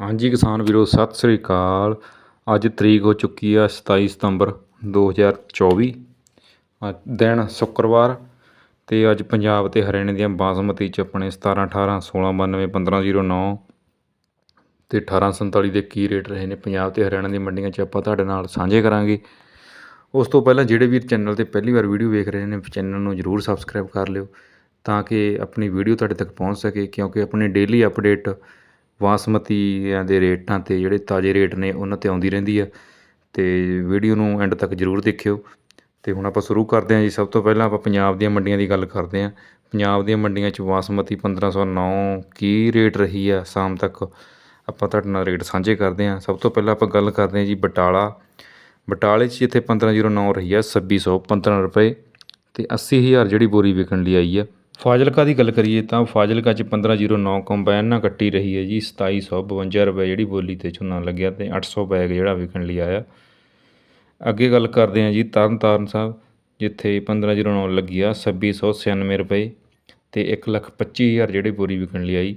ਹਾਂਜੀ ਕਿਸਾਨ ਵੀਰੋ, ਸਤਿ ਸ੍ਰੀ ਅਕਾਲ। ਅੱਜ ਤਰੀਕ ਹੋ ਚੁੱਕੀ ਆ 27 ਸਤੰਬਰ 2024 ਅੱਜ ਦਿਨ ਸ਼ੁੱਕਰਵਾਰ ਤੇ ਅੱਜ ਪੰਜਾਬ ਤੇ ਹਰਿਆਣੇ ਦੀਆਂ ਬਾਸਮਤੀ ਚ ਆਪਣੇ 17 18 16 92 1509 ਤੇ 1847 ਦੇ ਕੀ ਰੇਟ ਰਹੇ ਨੇ ਪੰਜਾਬ ਤੇ ਹਰਿਆਣਾ ਦੀਆਂ ਮੰਡੀਆਂ 'ਚ ਆਪਾਂ ਤੁਹਾਡੇ ਨਾਲ ਸਾਂਝੇ ਕਰਾਂਗੇ। ਉਸ ਤੋਂ ਪਹਿਲਾਂ ਜਿਹੜੇ ਵੀਰ ਚੈਨਲ ਤੇ ਪਹਿਲੀ ਵਾਰ ਵੀਡੀਓ ਵੇਖ ਰਹੇ ਨੇ, ਚੈਨਲ ਨੂੰ ਜਰੂਰ ਸਬਸਕ੍ਰਾਈਬ ਕਰ ਲਿਓ ਤਾਂ ਕਿ ਆਪਣੀ ਵੀਡੀਓ ਤੁਹਾਡੇ ਤੱਕ ਪਹੁੰਚ ਸਕੇ ਕਿਉਂਕਿ ਆਪਣੀ ਡੇਲੀ ਅਪਡੇਟ ਬਾਸਮਤੀਆਂ ਦੇ ਰੇਟਾਂ 'ਤੇ ਜਿਹੜੇ ਤਾਜ਼ੇ ਰੇਟ ਨੇ ਉਹਨਾਂ 'ਤੇ ਆਉਂਦੀ ਰਹਿੰਦੀ ਆ। ਅਤੇ ਵੀਡੀਓ ਨੂੰ ਐਂਡ ਤੱਕ ਜ਼ਰੂਰ ਦੇਖਿਓ। ਅਤੇ ਹੁਣ ਆਪਾਂ ਸ਼ੁਰੂ ਕਰਦੇ ਹਾਂ ਜੀ। ਸਭ ਤੋਂ ਪਹਿਲਾਂ ਆਪਾਂ ਪੰਜਾਬ ਦੀਆਂ ਮੰਡੀਆਂ ਦੀ ਗੱਲ ਕਰਦੇ ਹਾਂ। ਪੰਜਾਬ ਦੀਆਂ ਮੰਡੀਆਂ 'ਚ ਬਾਸਮਤੀ ਪੰਦਰਾਂ ਸੌ ਨੌ ਕੀ ਰੇਟ ਰਹੀ ਆ ਸ਼ਾਮ ਤੱਕ? ਆਪਾਂ ਤੁਹਾਡੇ ਨਾਲ ਰੇਟ ਸਾਂਝੇ ਕਰਦੇ ਹਾਂ। ਸਭ ਤੋਂ ਪਹਿਲਾਂ ਆਪਾਂ ਗੱਲ ਕਰਦੇ ਹਾਂ ਜੀ ਬਟਾਲਾ। ਬਟਾਲੇ 'ਚ ਜਿੱਥੇ ਪੰਦਰਾਂ ਜ਼ੀਰੋ ਨੌ ਰਹੀ ਆ, ਛੱਬੀ ਸੌ ਪੰਦਰਾਂ ਰੁਪਏ। ਅਤੇ ਅੱਸੀ ਹਜ਼ਾਰ ਜਿਹੜੀ ਬੋਰੀ ਵਿਕਣ ਲਈ ਆਈ ਆ। ਫਾਜ਼ਿਲਕਾ ਦੀ ਗੱਲ ਕਰੀਏ ਤਾਂ ਫਾਜ਼ਿਲਕਾ 'ਚ ਪੰਦਰਾਂ ਜ਼ੀਰੋ ਨੌ ਕੰਬਾਈਨ ਨਾਲ ਕੱਟੀ ਰਹੀ ਹੈ ਜੀ, ਸਤਾਈ ਸੌ ਬਵੰਜਾ ਰੁਪਏ ਜਿਹੜੀ ਬੋਲੀ 'ਤੇ ਝੋਨਾ ਲੱਗਿਆ ਅਤੇ ਅੱਠ ਸੌ ਬੈਗ ਜਿਹੜਾ ਵਿਕਣ ਲਈ ਆਇਆ। ਅੱਗੇ ਗੱਲ ਕਰਦੇ ਹਾਂ ਜੀ ਤਰਨ ਤਾਰਨ ਸਾਹਿਬ, ਜਿੱਥੇ ਪੰਦਰਾਂ ਜ਼ੀਰੋ ਨੌ ਲੱਗੀ ਆ, ਛੱਬੀ ਸੌ ਛਿਆਨਵੇਂ ਰੁਪਏ ਅਤੇ ਇੱਕ ਲੱਖ ਪੱਚੀ ਹਜ਼ਾਰ ਜਿਹੜੀ ਬੋਰੀ ਵਿਕਣ ਲਈ ਆਈ।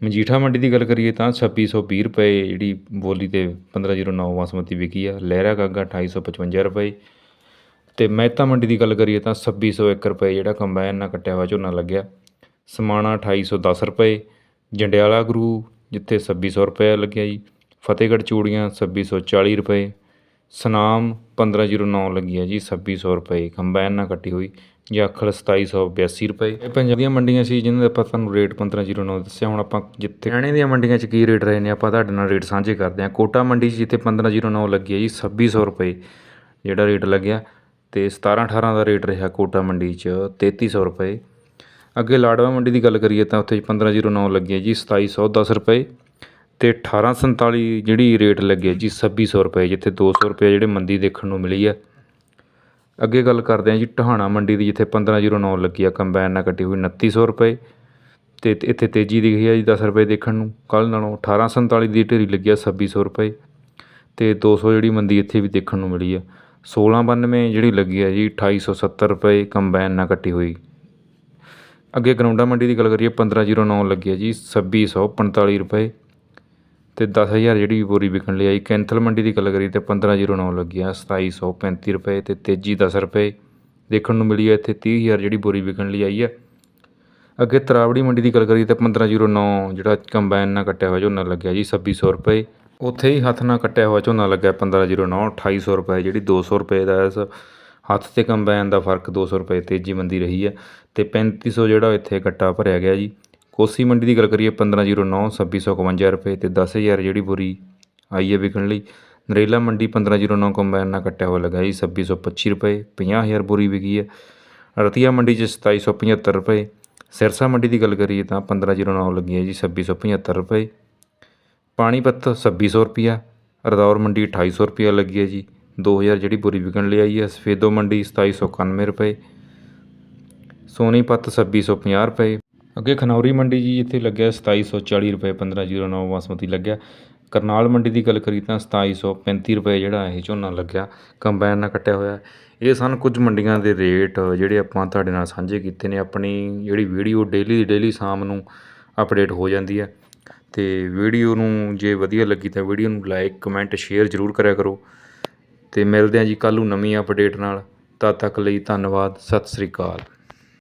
ਮਜੀਠਾ ਮੰਡੀ ਦੀ ਗੱਲ ਕਰੀਏ ਤਾਂ ਛੱਬੀ ਸੌ ਵੀਹ ਰੁਪਏ ਜਿਹੜੀ ਬੋਲੀ 'ਤੇ ਪੰਦਰਾਂ ਜ਼ੀਰੋ ਨੌ ਬਾਸਮਤੀ ਵਿਕੀ ਆ, ਲਹਿਰਾ ਗਾਗਾ ਅਠਾਈ ਸੌ ਪਚਵੰਜਾ ਰੁਪਏ ਅਤੇ ਮਹਿਤਾ ਮੰਡੀ ਦੀ ਗੱਲ ਕਰੀਏ ਤਾਂ ਛੱਬੀ ਸੌ ਇੱਕ ਰੁਪਏ ਜਿਹੜਾ ਕੰਬਾਈਨ ਨਾਲ ਕੱਟਿਆ ਹੋਇਆ ਝੋਨਾ ਲੱਗਿਆ। ਸਮਾਣਾ ਅਠਾਈ ਸੌ ਦਸ ਰੁਪਏ, ਜੰਡਿਆਲਾ ਗੁਰੂ ਜਿੱਥੇ ਛੱਬੀ ਸੌ ਰੁਪਏ ਲੱਗਿਆ ਜੀ। ਫਤਿਹਗੜ੍ਹ ਚੂੜੀਆਂ ਛੱਬੀ ਸੌ ਚਾਲੀ ਰੁਪਏ, ਸੁਨਾਮ ਪੰਦਰਾਂ ਜ਼ੀਰੋ ਨੌ ਲੱਗੀ ਹੈ ਜੀ ਛੱਬੀ ਸੌ ਰੁਪਏ ਕੰਬਾਈਨ ਨਾਲ ਕੱਟੀ ਹੋਈ। ਜਾਖਲ ਸਤਾਈ ਸੌ ਬਿਆਸੀ ਰੁਪਏ। ਇਹ ਪੰਜਾਬ ਦੀਆਂ ਮੰਡੀਆਂ ਸੀ ਜਿਨ੍ਹਾਂ ਦਾ ਆਪਾਂ ਤੁਹਾਨੂੰ ਰੇਟ ਪੰਦਰਾਂ ਜ਼ੀਰੋ ਨੌ ਦੱਸਿਆ, ਹੁਣ ਆਪਾਂ ਜਿੱਥੇ ਹਰਿਆਣੇ ਦੀਆਂ ਮੰਡੀਆਂ 'ਚ ਕੀ ਰੇਟ ਰਹੇ ਨੇ, ਆਪਾਂ ਤੁਹਾਡੇ ਨਾਲ ਰੇਟ ਸਾਂਝੇ ਕਰਦੇ ਹਾਂ। ਕੋਟਾ ਮੰਡੀ 'ਚ ਜਿੱਥੇ ਪੰਦਰਾਂ ਜ਼ੀਰੋ ਨੌ ਲੱਗੀ ਹੈ ਜੀ ਛੱਬੀ ਸੌ ਰੁਪਏ ਜਿਹੜਾ ਰੇਟ ਲੱਗਿਆ। ਅਤੇ ਸਤਾਰਾਂ ਅਠਾਰਾਂ ਦਾ ਰੇਟ ਰਿਹਾ ਕੋਟਾ ਮੰਡੀ 'ਚ, ਤੇਤੀ ਸੌ ਰੁਪਏ। ਅੱਗੇ ਲਾਡਵਾ ਮੰਡੀ ਦੀ ਗੱਲ ਕਰੀਏ ਤਾਂ ਉੱਥੇ ਪੰਦਰਾਂ ਜ਼ੀਰੋ ਨੌ ਲੱਗੀ ਹੈ ਜੀ, ਸਤਾਈ ਸੌ ਦਸ ਰੁਪਏ ਅਤੇ ਅਠਾਰਾਂ ਸੰਤਾਲੀ ਜਿਹੜੀ ਰੇਟ ਲੱਗੀ ਹੈ ਜੀ, ਛੱਬੀ ਸੌ ਰੁਪਏ, ਜਿੱਥੇ ਦੋ ਸੌ ਰੁਪਏ ਜਿਹੜੇ ਮੰਦੀ ਦੇਖਣ ਨੂੰ ਮਿਲੀ ਹੈ ਅੱਗੇ ਗੱਲ ਕਰਦੇ ਹਾਂ ਜੀ ਟਹਾਣਾ ਮੰਡੀ ਦੀ, ਜਿੱਥੇ ਪੰਦਰਾਂ ਜ਼ੀਰੋ ਨੌ ਲੱਗੀ ਆ, ਕੰਬਾਈਨ ਨਾਲ ਕੱਟੀ ਹੋਈ ਉਨੱਤੀ ਸੌ ਰੁਪਏ ਅਤੇ ਇੱਥੇ ਤੇਜ਼ੀ ਦਿਖੀ ਹੈ ਜੀ ਦਸ ਰੁਪਏ ਦੇਖਣ ਨੂੰ। ਕੱਲ੍ਹ ਨਾਲੋਂ ਅਠਾਰਾਂ ਸੰਤਾਲੀ ਦੀ ਢੇਰੀ ਲੱਗੀ ਆ, ਛੱਬੀ ਸੌ ਰੁਪਏ ਅਤੇ ਦੋ ਸੌ ਜਿਹੜੀ ਮੰਦੀ ਇੱਥੇ ਵੀ ਦੇਖਣ ਨੂੰ ਮਿਲੀ ਆ। ਸੋਲ੍ਹਾਂ ਬਾਨਵੇਂ ਜਿਹੜੀ ਲੱਗੀ ਹੈ ਜੀ, ਅਠਾਈ ਸੌ ਸੱਤਰ ਰੁਪਏ ਕੰਬਾਈਨ ਨਾਲ ਕੱਟੀ ਹੋਈ। ਅੱਗੇ ਗਰਾਉਂਡਾ ਮੰਡੀ ਦੀ ਗੱਲ ਕਰੀਏ, ਪੰਦਰਾਂ ਜ਼ੀਰੋ ਨੌ ਲੱਗੀ ਹੈ ਜੀ, ਛੱਬੀ ਸੌ ਪੰਤਾਲੀ ਰੁਪਏ। ਅਤੇ ਦਸ ਹਜ਼ਾਰ ਜਿਹੜੀ ਬੋਰੀ ਵਿਕਣ ਲਈ ਆਈ, ਕੈਂਥਲ ਮੰਡੀ ਦੀ ਗੱਲ ਕਰੀਏ ਤਾਂ ਪੰਦਰਾਂ ਜ਼ੀਰੋ ਨੌ ਲੱਗੀ ਆ ਸਤਾਈ ਸੌ ਪੈਂਤੀ ਰੁਪਏ ਅਤੇ ਤੇਜੀ ਦਸ ਰੁਪਏ। ਦੇਖਣ ਨੂੰ ਮਿਲੀ ਹੈ ਇੱਥੇ ਤੀਹ ਹਜ਼ਾਰ ਜਿਹੜੀ ਬੋਰੀ ਵਿਕਣ ਲਈ ਆਈ ਹੈ। ਅੱਗੇ ਤਰਾਵੜੀ ਮੰਡੀ ਦੀ ਗੱਲ ਕਰੀਏ ਤਾਂ ਪੰਦਰਾਂ ਜ਼ੀਰੋ ਨੌ ਜਿਹੜਾ ਕੰਬਾਈਨ ਨਾਲ ਕੱਟਿਆ ਹੋਇਆ, ਝੋਨਾ ਲੱਗਿਆ ਜੀ, ਛੱਬੀ ਸੌ ਰੁਪਏ। ਉੱਥੇ ਹੀ ਹੱਥ ਨਾਲ ਕੱਟਿਆ ਹੋਇਆ ਝੋਨਾ ਲੱਗਿਆ ਪੰਦਰਾਂ ਜ਼ੀਰੋ ਨੌ, ਅਠਾਈ ਸੌ ਰੁਪਏ, ਜਿਹੜੀ ਦੋ ਸੌ ਰੁਪਏ ਦਾ ਇਸ ਹੱਥ 'ਤੇ ਕੰਬਾਈਨ ਦਾ ਫ਼ਰਕ ਦੋ ਸੌ ਰੁਪਏ ਤੇਜ਼ੀ ਮੰਦੀ ਰਹੀ ਹੈ ਅਤੇ ਪੈਂਤੀ ਸੌ ਜਿਹੜਾ ਇੱਥੇ ਕੱਟਾ ਭਰਿਆ ਗਿਆ ਜੀ। ਕੋਸੀ ਮੰਡੀ ਦੀ ਗੱਲ ਕਰੀਏ ਪੰਦਰਾਂ ਜ਼ੀਰੋ ਨੌ, ਛੱਬੀ ਸੌ ਇਕਵੰਜਾ ਰੁਪਏ ਅਤੇ ਦਸ ਹਜ਼ਾਰ ਜਿਹੜੀ ਬੁਰੀ ਆਈ ਹੈ ਵਿਕਣ ਲਈ। ਨਰੇਲਾ ਮੰਡੀ ਪੰਦਰਾਂ ਜ਼ੀਰੋ ਨੌ ਕੰਬਾਈਨ ਨਾਲ ਕੱਟਿਆ ਹੋਇਆ ਲੱਗਾ ਜੀ, ਛੱਬੀ ਸੌ ਪੱਚੀ ਰੁਪਏ, ਪੰਜਾਹ ਹਜ਼ਾਰ ਬੋਰੀ ਵਿਕੀ ਹੈ। ਰਤੀਆ ਮੰਡੀ 'ਚ ਸਤਾਈ ਸੌ ਪਝੱਤਰ ਰੁਪਏ, ਸਿਰਸਾ ਮੰਡੀ ਦੀ ਗੱਲ ਕਰੀਏ ਤਾਂ ਪੰਦਰਾਂ ਜ਼ੀਰੋ ਨੌ ਲੱਗੀ ਹੈ ਜੀ, ਛੱਬੀ ਸੌ ਪਝੱਤਰ ਰੁਪਏ। ਪਾਣੀਪਤ ਛੱਬੀ ਸੌ ਰੁਪਈਆ, ਰਦੌਰ ਮੰਡੀ ਅਠਾਈ ਸੌ ਰੁਪਈਆ ਲੱਗੀ ਹੈ ਜੀ। ਦੋ ਹਜ਼ਾਰ ਜਿਹੜੀ ਬੋਰੀ ਵਿਕਣ ਲਈ ਆਈ ਹੈ, ਸਫੇਦੋ ਮੰਡੀ ਸਤਾਈ ਸੌ ਇਕਾਨਵੇਂ ਰੁਪਏ ਸੋਨੀਪਤ ਛੱਬੀ ਸੌ ਪੰਜਾਹ ਰੁਪਏ। ਅੱਗੇ ਖਨੌਰੀ ਮੰਡੀ ਜੀ ਜਿੱਥੇ ਲੱਗਿਆ ਸਤਾਈ ਸੌ ਚਾਲੀ ਰੁਪਏ, ਪੰਦਰਾਂ ਜ਼ੀਰੋ ਨੌ ਬਾਸਮਤੀ ਲੱਗਿਆ। ਕਰਨਾਲ ਮੰਡੀ ਦੀ ਗੱਲ ਕਰੀ ਤਾਂ ਸਤਾਈ ਸੌ ਪੈਂਤੀ ਰੁਪਏ ਜਿਹੜਾ ਇਹ ਝੋਨਾ ਲੱਗਿਆ, ਕੰਬਾਈਨ ਨਾਲ ਕੱਟਿਆ ਹੋਇਆ। ਇਹ ਸਨ ਕੁਝ ਮੰਡੀਆਂ ਦੇ ਰੇਟ ਜਿਹੜੇ ਆਪਾਂ ਤੁਹਾਡੇ ਨਾਲ ਸਾਂਝੇ ਕੀਤੇ ਨੇ। ਆਪਣੀ ਜਿਹੜੀ ਵੀਡੀਓ ਡੇਲੀ ਦੀ ਡੇਲੀ ਸ਼ਾਮ ਨੂੰ ਅਪਡੇਟ ਹੋ ਜਾਂਦੀ ਹੈ। ਅਤੇ ਵੀਡੀਓ ਨੂੰ ਜੇ ਵਧੀਆ ਲੱਗੀ ਤਾਂ ਵੀਡੀਓ ਨੂੰ ਲਾਈਕ, ਕਮੈਂਟ, ਸ਼ੇਅਰ ਜ਼ਰੂਰ ਕਰਿਆ ਕਰੋ। ਅਤੇ ਮਿਲਦੇ ਹਾਂ ਜੀ ਕੱਲ੍ਹ ਨੂੰ ਨਵੀਂ ਅਪਡੇਟ ਨਾਲ। ਤਦ ਤੱਕ ਲਈ ਧੰਨਵਾਦ, ਸਤਿ ਸ੍ਰੀ ਅਕਾਲ।